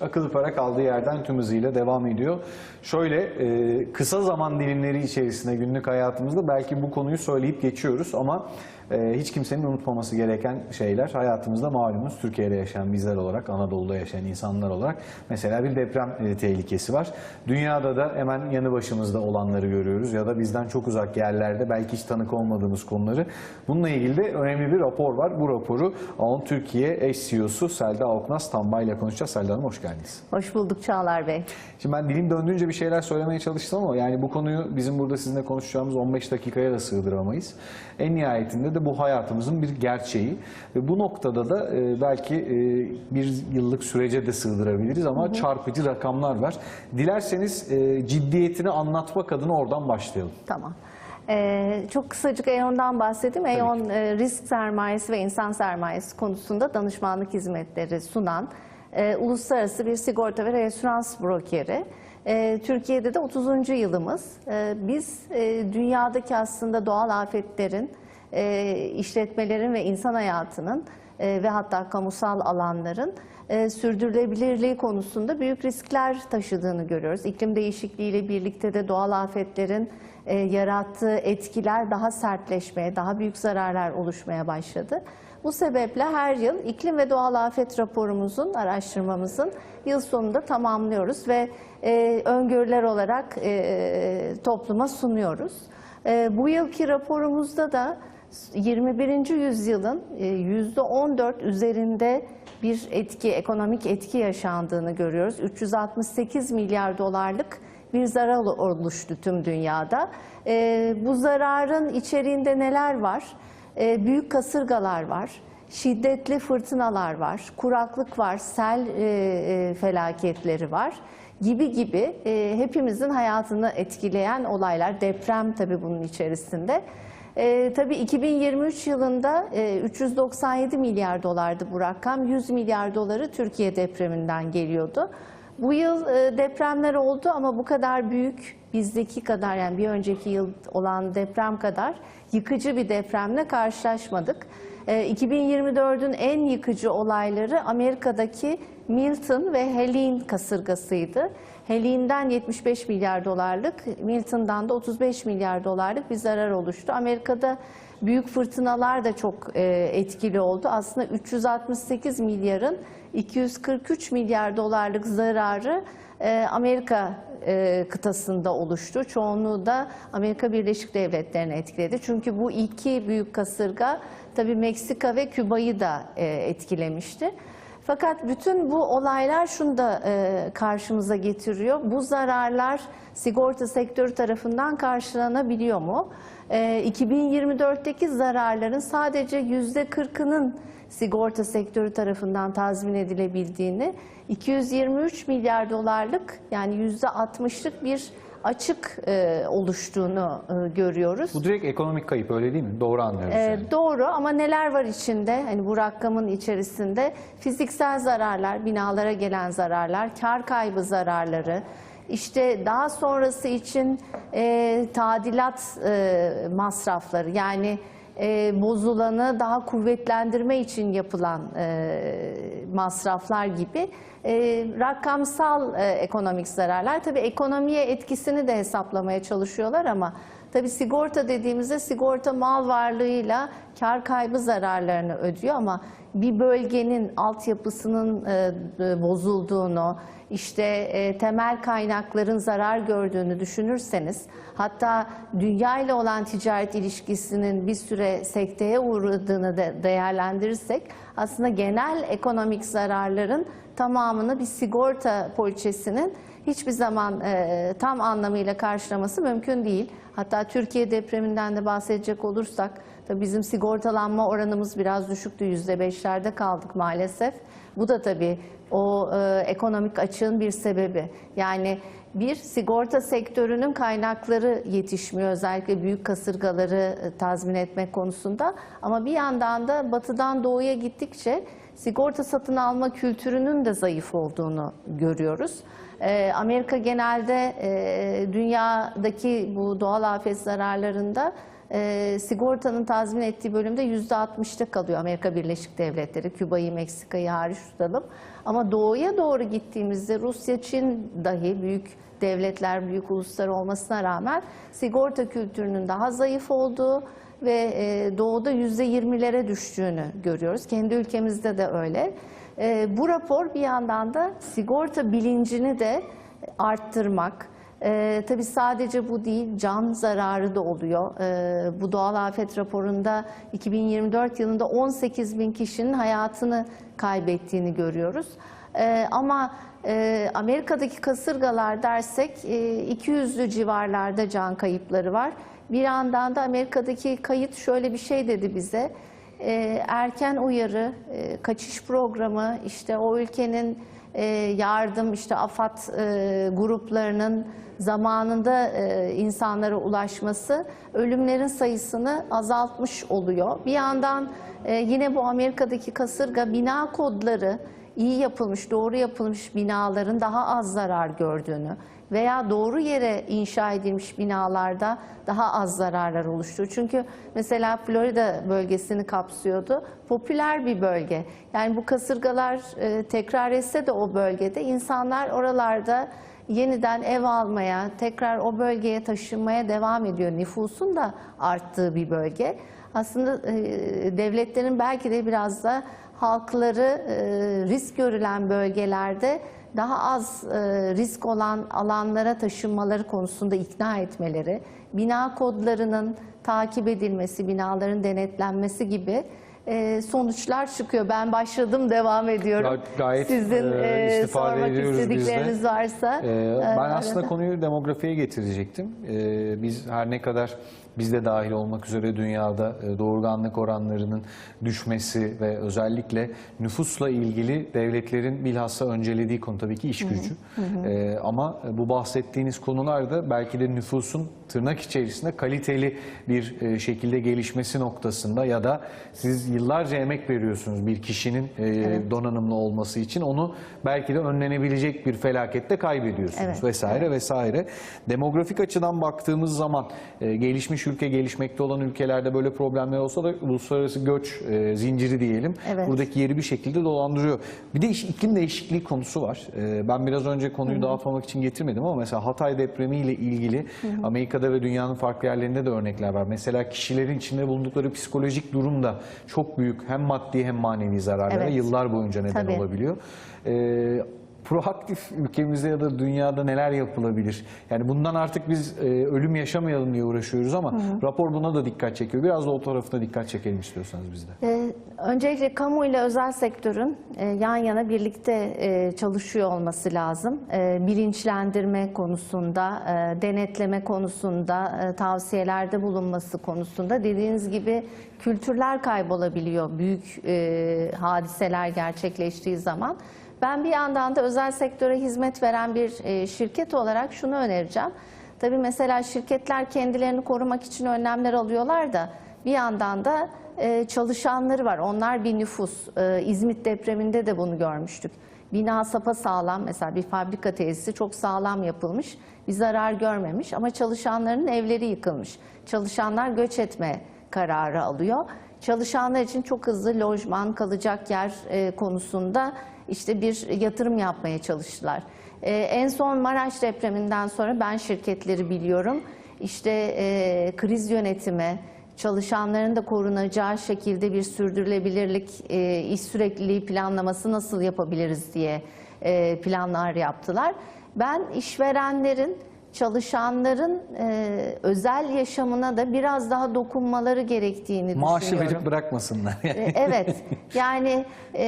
Akıllı para kaldığı yerden tüm hızıyla devam ediyor. Şöyle e, kısa zaman dilimleri içerisinde günlük hayatımızda belki bu konuyu söyleyip geçiyoruz ama e, hiç kimsenin unutmaması gereken şeyler hayatımızda malumunuz Türkiye'de yaşayan bizler olarak, Anadolu'da yaşayan insanlar olarak mesela bir deprem e, tehlikesi var. Dünyada da hemen yanı başımızda olanları görüyoruz ya da bizden çok uzak yerlerde belki hiç tanık olmadığımız konuları. Bununla ilgili de önemli bir rapor var. Bu raporu Aon Türkiye eş CEO'su Selda Oknaz Tambay ile konuşacağız. Selda Hanım hoş geldiniz. Hoş bulduk Çağlar Bey. Şimdi ben dilim döndüğünce bir şeyler söylemeye çalıştım ama yani bu konuyu bizim burada sizinle konuşacağımız 15 dakikaya da sığdıramayız. En nihayetinde de bu hayatımızın bir gerçeği ve bu noktada da e, belki e, bir yıllık sürece de sığdırabiliriz ama çarpıcı rakamlar var. Dilerseniz e, ciddiyetini anlatmak adına oradan başlayalım. Tamam. Ee, çok kısacık E.ON'dan bahsedeyim. E.ON e, risk sermayesi ve insan sermayesi konusunda danışmanlık hizmetleri sunan e, uluslararası bir sigorta ve reasürans brokeri. E, Türkiye'de de 30. yılımız. E, biz e, dünyadaki aslında doğal afetlerin, e, işletmelerin ve insan hayatının e, ve hatta kamusal alanların e, sürdürülebilirliği konusunda büyük riskler taşıdığını görüyoruz. İklim değişikliğiyle birlikte de doğal afetlerin e, yarattığı etkiler daha sertleşmeye, daha büyük zararlar oluşmaya başladı. Bu sebeple her yıl iklim ve doğal afet raporumuzun, araştırmamızın yıl sonunda tamamlıyoruz ve e, öngörüler olarak e, topluma sunuyoruz. E, bu yılki raporumuzda da 21. yüzyılın e, %14 üzerinde bir etki, ekonomik etki yaşandığını görüyoruz. 368 milyar dolarlık bir zarar oluştu tüm dünyada. E, Bu zararın içeriğinde neler var? E, Büyük kasırgalar var, şiddetli fırtınalar var, kuraklık var, sel e, e, felaketleri var gibi gibi e, hepimizin hayatını etkileyen olaylar. Deprem tabii bunun içerisinde. E, tabii 2023 yılında e, 397 milyar dolardı bu rakam. 100 milyar doları Türkiye depreminden geliyordu. Bu yıl e, depremler oldu ama bu kadar büyük bizdeki kadar yani bir önceki yıl olan deprem kadar yıkıcı bir depremle karşılaşmadık. E, 2024'ün en yıkıcı olayları Amerika'daki Milton ve Helene kasırgasıydı. Helene'den 75 milyar dolarlık, Milton'dan da 35 milyar dolarlık bir zarar oluştu. Amerika'da büyük fırtınalar da çok e, etkili oldu. Aslında 368 milyarın 243 milyar dolarlık zararı e, Amerika e, kıtasında oluştu. Çoğunluğu da Amerika Birleşik Devletleri'ni etkiledi. Çünkü bu iki büyük kasırga tabii Meksika ve Küba'yı da e, etkilemişti. Fakat bütün bu olaylar şunu da e, karşımıza getiriyor. Bu zararlar sigorta sektörü tarafından karşılanabiliyor mu? E, 2024'teki zararların sadece yüzde 40'ının sigorta sektörü tarafından tazmin edilebildiğini, 223 milyar dolarlık yani yüzde 60'lık bir açık e, oluştuğunu e, görüyoruz. Bu direkt ekonomik kayıp öyle değil mi? Doğru anlıyoruz yani. Doğru ama neler var içinde? Hani bu rakamın içerisinde fiziksel zararlar, binalara gelen zararlar, kar kaybı zararları, işte daha sonrası için e, tadilat e, masrafları yani e, bozulanı daha kuvvetlendirme için yapılan e, masraflar gibi e, rakamsal e, ekonomik zararlar. Tabii ekonomiye etkisini de hesaplamaya çalışıyorlar ama tabii sigorta dediğimizde sigorta mal varlığıyla kar kaybı zararlarını ödüyor ama bir bölgenin altyapısının e, e, bozulduğunu, işte e, temel kaynakların zarar gördüğünü düşünürseniz, hatta dünya ile olan ticaret ilişkisinin bir süre sekteye uğradığını da değerlendirirsek, aslında genel ekonomik zararların tamamını bir sigorta poliçesinin hiçbir zaman e, tam anlamıyla karşılaması mümkün değil. Hatta Türkiye depreminden de bahsedecek olursak, tabii bizim sigortalanma oranımız biraz düşüktü, yüzde beşlerde kaldık maalesef. Bu da tabii o e, ekonomik açığın bir sebebi. Yani bir sigorta sektörünün kaynakları yetişmiyor özellikle büyük kasırgaları e, tazmin etmek konusunda. Ama bir yandan da batıdan doğuya gittikçe sigorta satın alma kültürünün de zayıf olduğunu görüyoruz. Ee, Amerika genelde e, dünyadaki bu doğal afet zararlarında e, sigortanın tazmin ettiği bölümde %60'ta kalıyor Amerika Birleşik Devletleri, Küba'yı, Meksika'yı hariç tutalım. Ama doğuya doğru gittiğimizde Rusya, Çin dahi büyük devletler, büyük uluslar olmasına rağmen sigorta kültürünün daha zayıf olduğu ve e, doğuda %20'lere düştüğünü görüyoruz. Kendi ülkemizde de öyle. E, bu rapor bir yandan da sigorta bilincini de arttırmak, ee, tabii sadece bu değil, can zararı da oluyor. Ee, bu doğal afet raporunda 2024 yılında 18 bin kişinin hayatını kaybettiğini görüyoruz. Ee, ama e, Amerika'daki kasırgalar dersek e, 200'lü civarlarda can kayıpları var. Bir yandan da Amerika'daki kayıt şöyle bir şey dedi bize. Ee, erken uyarı, e, kaçış programı, işte o ülkenin e, yardım, işte AFAD e, gruplarının zamanında e, insanlara ulaşması ölümlerin sayısını azaltmış oluyor. Bir yandan e, yine bu Amerika'daki kasırga bina kodları iyi yapılmış, doğru yapılmış binaların daha az zarar gördüğünü veya doğru yere inşa edilmiş binalarda daha az zararlar oluştu. Çünkü mesela Florida bölgesini kapsıyordu. Popüler bir bölge. Yani bu kasırgalar e, tekrar etse de o bölgede insanlar oralarda yeniden ev almaya, tekrar o bölgeye taşınmaya devam ediyor. Nüfusun da arttığı bir bölge. Aslında e, devletlerin belki de biraz da halkları e, risk görülen bölgelerde daha az e, risk olan alanlara taşınmaları konusunda ikna etmeleri, bina kodlarının takip edilmesi, binaların denetlenmesi gibi e, sonuçlar çıkıyor. Ben başladım, devam ediyorum. Ga- gayet, Sizin e, e, istifade sormak istedikleriniz varsa. E, ben arada. aslında konuyu demografiye getirecektim. Ee, biz her ne kadar biz de dahil olmak üzere dünyada e, doğurganlık oranlarının düşmesi ve özellikle nüfusla ilgili devletlerin bilhassa öncelediği konu tabii ki iş gücü. Ee, ama bu bahsettiğiniz konularda belki de nüfusun tırnak içerisinde kaliteli bir e, şekilde gelişmesi noktasında ya da siz yıllarca emek veriyorsunuz bir kişinin e, donanımlı olması için. Onu belki de önlenebilecek bir felakette kaybediyorsunuz Evet, vesaire vesaire. Demografik açıdan baktığımız zaman e, gelişmiş ülke gelişmekte olan ülkelerde böyle problemler olsa da uluslararası göç e, zinciri diyelim Evet. buradaki yeri bir şekilde dolandırıyor. Bir de iş- iklim değişikliği konusu var. E, ben biraz önce konuyu dağıtmamak için getirmedim ama mesela Hatay depremiyle ilgili Amerika'da ve dünyanın farklı yerlerinde de örnekler var. Mesela kişilerin içinde bulundukları psikolojik durum da çok büyük hem maddi hem manevi zararlara Evet. yıllar boyunca neden Tabii. olabiliyor. E, proaktif ülkemizde ya da dünyada neler yapılabilir? Yani bundan artık biz e, ölüm yaşamayalım diye uğraşıyoruz ama rapor buna da dikkat çekiyor. Biraz da o tarafına dikkat çekelim istiyorsanız biz de. Ee, Öncelikle kamu ile özel sektörün e, yan yana birlikte e, çalışıyor olması lazım. E, Bilinçlendirme konusunda, e, denetleme konusunda, e, tavsiyelerde bulunması konusunda dediğiniz gibi kültürler kaybolabiliyor büyük e, hadiseler gerçekleştiği zaman. Ben bir yandan da özel sektöre hizmet veren bir e, şirket olarak şunu önereceğim. Tabii mesela şirketler kendilerini korumak için önlemler alıyorlar da bir yandan da e, çalışanları var. Onlar bir nüfus. E, İzmit depreminde de bunu görmüştük. Bina sapa sağlam mesela bir fabrika tesisi çok sağlam yapılmış. Bir zarar görmemiş ama çalışanların evleri yıkılmış. Çalışanlar göç etme kararı alıyor. Çalışanlar için çok hızlı lojman, kalacak yer konusunda işte bir yatırım yapmaya çalıştılar. E, en son Maraş depreminden sonra ben şirketleri biliyorum. İşte e, kriz yönetimi, çalışanların da korunacağı şekilde bir sürdürülebilirlik, e, iş sürekliliği planlaması nasıl yapabiliriz diye e, planlar yaptılar. Ben işverenlerin çalışanların e, özel yaşamına da biraz daha dokunmaları gerektiğini Maaşı düşünüyorum. verip bırakmasınlar. E, Evet, yani e,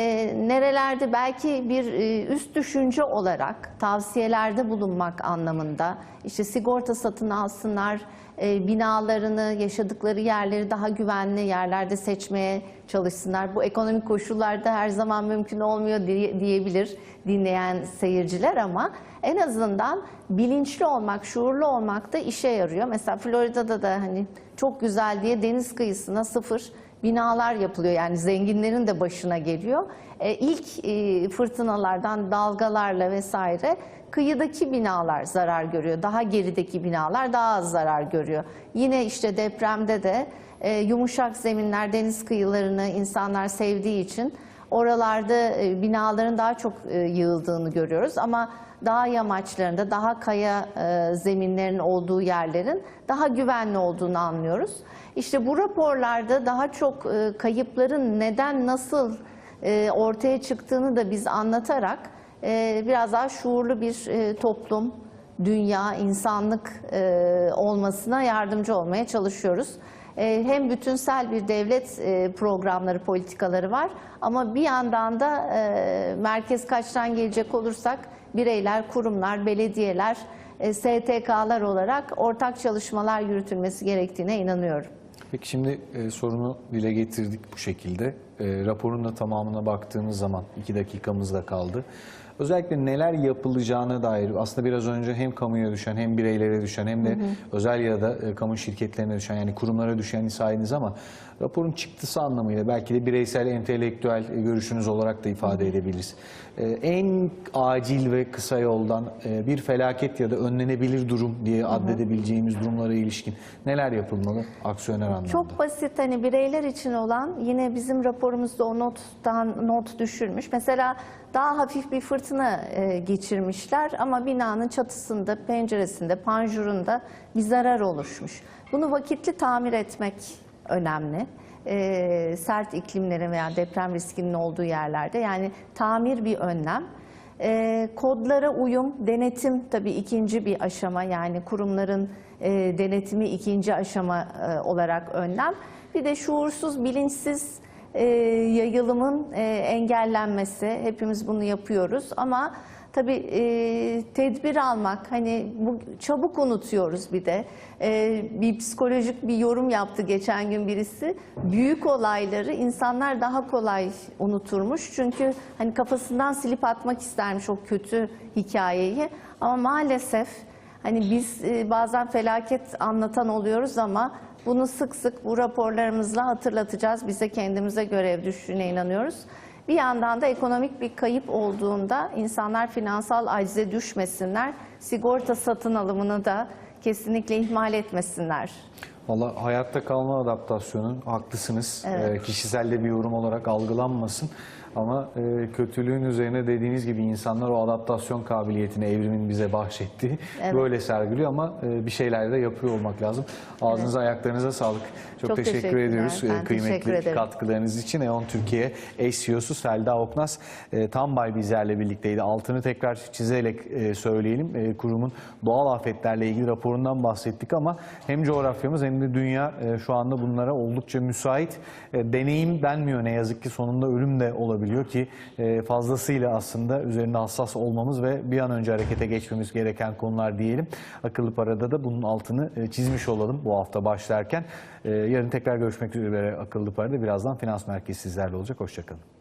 nerelerde belki bir e, üst düşünce olarak tavsiyelerde bulunmak anlamında, işte sigorta satın alsınlar, e, binalarını, yaşadıkları yerleri daha güvenli yerlerde seçmeye çalışsınlar. Bu ekonomik koşullarda her zaman mümkün olmuyor diye- diyebilir dinleyen seyirciler ama en azından bilinçli olmak, şuurlu olmak da işe yarıyor. Mesela Florida'da da hani çok güzel diye deniz kıyısına sıfır binalar yapılıyor. Yani zenginlerin de başına geliyor. E, ilk e, fırtınalardan, dalgalarla vesaire kıyıdaki binalar zarar görüyor. Daha gerideki binalar daha az zarar görüyor. Yine işte depremde de e, yumuşak zeminler, deniz kıyılarını insanlar sevdiği için oralarda e, binaların daha çok e, yığıldığını görüyoruz. Ama dağ yamaçlarında, daha kaya e, zeminlerin olduğu yerlerin daha güvenli olduğunu anlıyoruz. İşte bu raporlarda daha çok e, kayıpların neden, nasıl e, ortaya çıktığını da biz anlatarak biraz daha şuurlu bir e, toplum, dünya, insanlık e, olmasına yardımcı olmaya çalışıyoruz. E, Hem bütünsel bir devlet e, programları, politikaları var ama bir yandan da merkez kaçtan gelecek olursak bireyler, kurumlar, belediyeler, STK'lar olarak ortak çalışmalar yürütülmesi gerektiğine inanıyorum. Peki şimdi sorunu dile getirdik bu şekilde. E, raporun da tamamına baktığımız zaman iki dakikamız da kaldı. Özellikle neler yapılacağına dair aslında biraz önce hem kamuya düşen hem bireylere düşen hem de özel ya da e, kamu şirketlerine düşen yani kurumlara düşen saydınız ama raporun çıktısı anlamıyla belki de bireysel entelektüel e, görüşünüz olarak da ifade edebiliriz. E, en acil ve kısa yoldan e, bir felaket ya da önlenebilir durum diye addedebileceğimiz durumlara ilişkin neler yapılmalı aksiyoner anlamda? Çok basit hani bireyler için olan yine bizim raporumuzda o nottan not düşürmüş. Mesela daha hafif bir fırtına e, geçirmişler ama binanın çatısında, penceresinde, panjurunda bir zarar oluşmuş. Bunu vakitli tamir etmek önemli. E, sert iklimlerin veya deprem riskinin olduğu yerlerde yani tamir bir önlem. E, kodlara uyum, denetim tabii ikinci bir aşama yani kurumların e, denetimi ikinci aşama e, olarak önlem. Bir de şuursuz, bilinçsiz e, yayılımın e, engellenmesi. Hepimiz bunu yapıyoruz ama tabii e, tedbir almak hani bu çabuk unutuyoruz bir de. E, bir psikolojik bir yorum yaptı geçen gün birisi. Büyük olayları insanlar daha kolay unuturmuş. Çünkü hani kafasından silip atmak istermiş o kötü hikayeyi. Ama maalesef hani biz e, bazen felaket anlatan oluyoruz ama bunu sık sık bu raporlarımızla hatırlatacağız. Bize kendimize görev düştüğüne inanıyoruz. Bir yandan da ekonomik bir kayıp olduğunda insanlar finansal acize düşmesinler. Sigorta satın alımını da kesinlikle ihmal etmesinler. Valla hayatta kalma adaptasyonu haklısınız. Ee, kişisel de bir yorum olarak algılanmasın. Ama e, kötülüğün üzerine dediğiniz gibi insanlar o adaptasyon kabiliyetini evrimin bize bahşettiği böyle sergiliyor ama e, bir şeyler de yapıyor olmak lazım. Ağzınıza ayaklarınıza sağlık. Çok, Çok teşekkür ediyoruz e, Ben teşekkür kıymetli ederim. katkılarınız için. E.ON Türkiye eş CEO'su Selda Oknaz e, Tambay bizlerle birlikteydi. Altını tekrar çizerek e, söyleyelim. E, kurumun doğal afetlerle ilgili raporundan bahsettik ama hem coğrafyamız hem de dünya e, şu anda bunlara oldukça müsait. E, deneyim denmiyor ne yazık ki sonunda ölüm de olabiliyor ki e, fazlasıyla aslında üzerinde hassas olmamız ve bir an önce harekete geçmemiz gereken konular diyelim. Akıllı Para'da da bunun altını çizmiş olalım bu hafta başlarken. Yarın tekrar görüşmek üzere Akıllı Para'da birazdan Finans Merkezi sizlerle olacak. Hoşçakalın.